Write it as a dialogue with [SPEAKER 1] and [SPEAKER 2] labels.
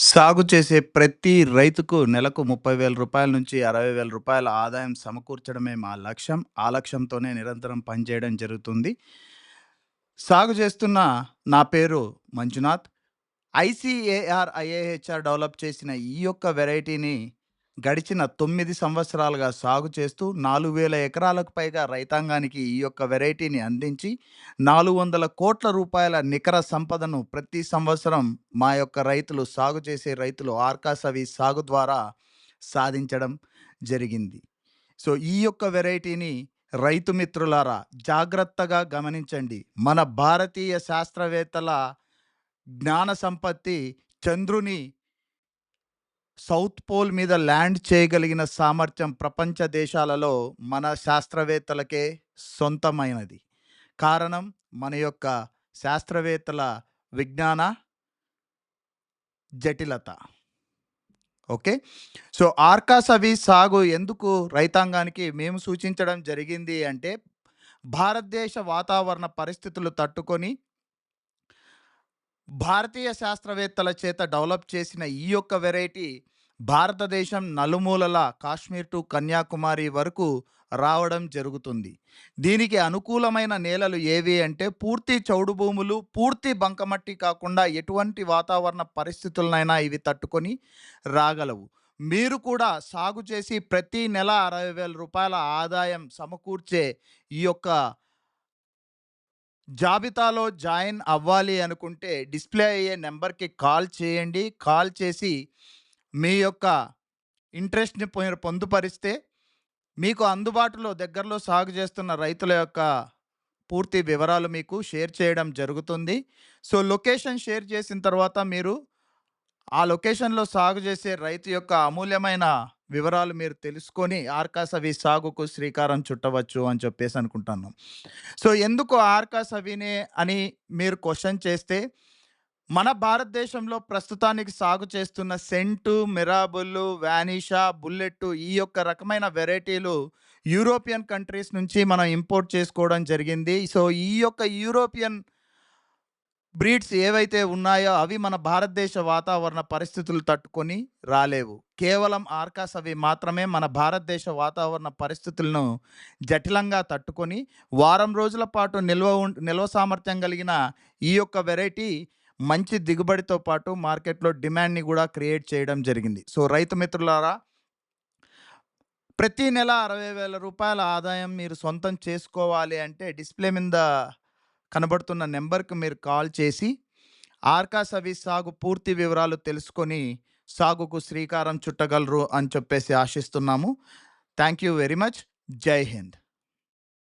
[SPEAKER 1] సాగు చేసే ప్రతి రైతుకు నెలకు ముప్పై వేల రూపాయల నుంచి అరవై వేల రూపాయల ఆదాయం సమకూర్చడమే మా లక్ష్యం. ఆ లక్ష్యంతోనే నిరంతరం పనిచేయడం జరుగుతుంది. సాగు చేస్తున్న నా పేరు మంజునాథ్. ఐసీఏఆర్, ఐఏహెచ్ఆర్ డెవలప్ చేసిన ఈ యొక్క వెరైటీని గడిచిన తొమ్మిది సంవత్సరాలుగా సాగు చేస్తూ 4,000 ఎకరాలకు పైగా రైతాంగానికి ఈ యొక్క వెరైటీని అందించి 400 కోట్ల రూపాయల నికర సంపదను ప్రతి సంవత్సరం మా యొక్క రైతులు సాగు చేసే రైతులు ఆర్కాసవి సాగు ద్వారా సాధించడం జరిగింది. సో, ఈ యొక్క వెరైటీని రైతు మిత్రులారా జాగ్రత్తగా గమనించండి. మన భారతీయ శాస్త్రవేత్తల జ్ఞాన సంపత్తి చంద్రుని సౌత్ పోల్ మీద ల్యాండ్ చేయగలిగిన సామర్థ్యం ప్రపంచ దేశాలలో మన శాస్త్రవేత్తలకే సొంతమైనది. కారణం మన యొక్క శాస్త్రవేత్తల విజ్ఞాన జటిలత. ఓకే. సో, ఆర్కాసవి సాగు ఎందుకు రైతాంగానికి మేము సూచించడం జరిగింది అంటే, భారతదేశ వాతావరణ పరిస్థితులు తట్టుకొని భారతీయ శాస్త్రవేత్తల చేత డెవలప్ చేసిన ఈ యొక్క వెరైటీ భారతదేశం నలుమూలల కాశ్మీర్ టు కన్యాకుమారి వరకు రావడం జరుగుతుంది. దీనికి అనుకూలమైన నేలలు ఏవి అంటే పూర్తి చౌడు భూములు, పూర్తి బంకమట్టి కాకుండా ఎటువంటి వాతావరణ పరిస్థితులనైనా ఇవి తట్టుకొని రాగలవు. మీరు కూడా సాగు చేసి ప్రతి నెల అరవై వేల రూపాయల ఆదాయం సమకూర్చే ఈ యొక్క జాబితాలో జాయిన్ అవ్వాలి అనుకుంటే డిస్‌ప్లే అయ్యే నెంబర్కి కాల్ చేయండి. కాల్ చేసి మీ యొక్క ఇంట్రెస్ట్‌ని పొందుపరిస్తే మీకు అందుబాటులో దగ్గరలో సాగు చేస్తున్న రైతుల యొక్క పూర్తి వివరాలు మీకు షేర్ చేయడం జరుగుతుంది. సో, లొకేషన్ షేర్ చేసిన తర్వాత మీరు ఆ లొకేషన్‌లో సాగు చేసే రైతు యొక్క అమూల్యమైన వివరాలు మీరు తెలుసుకొని ఆర్కాసవి సాగుకు శ్రీకారం చుట్టవచ్చు అని చెప్పేసి అనుకుంటాను సో, ఎందుకు ఆర్కాసవినే అని మీరు క్వశ్చన్ చేస్తే, మన భారతదేశంలో ప్రస్తుతానికి సాగు చేస్తున్న సెంటు, మిరాబుల్, వానిషా, బుల్లెట్ ఈ యొక్క రకమైన వెరైటీలు యూరోపియన్ కంట్రీస్ నుంచి మనం ఇంపోర్ట్ చేసుకోవడం జరిగింది. సో, ఈ యొక్క యూరోపియన్ బ్రీడ్స్ ఏవైతే ఉన్నాయో అవి మన భారతదేశ వాతావరణ పరిస్థితులు తట్టుకొని రాలేవు. కేవలం ఆర్కాస్ అవి మాత్రమే మన భారతదేశ వాతావరణ పరిస్థితులను జటిలంగా తట్టుకొని వారం రోజుల పాటు నిల్వ ఉం నిల్వ సామర్థ్యం కలిగిన ఈ యొక్క వెరైటీ మంచి దిగుబడితో పాటు మార్కెట్‌లో డిమాండ్‌ని కూడా క్రియేట్ చేయడం జరిగింది. సో, రైతు మిత్రులారా ప్రతి నెల అరవై వేల రూపాయల ఆదాయం మీరు సొంతం చేసుకోవాలి అంటే డిస్‌ప్లే మీద కనబడుతున్న నెంబర్కి మీరు కాల్ చేసి ఆర్కా సవి సాగు పూర్తి వివరాలు తెలుసుకొని సాగుకు శ్రీకారం చుట్టగలరు అని చెప్పేసి ఆశిస్తున్నాము. Thank you very much. జై హింద్.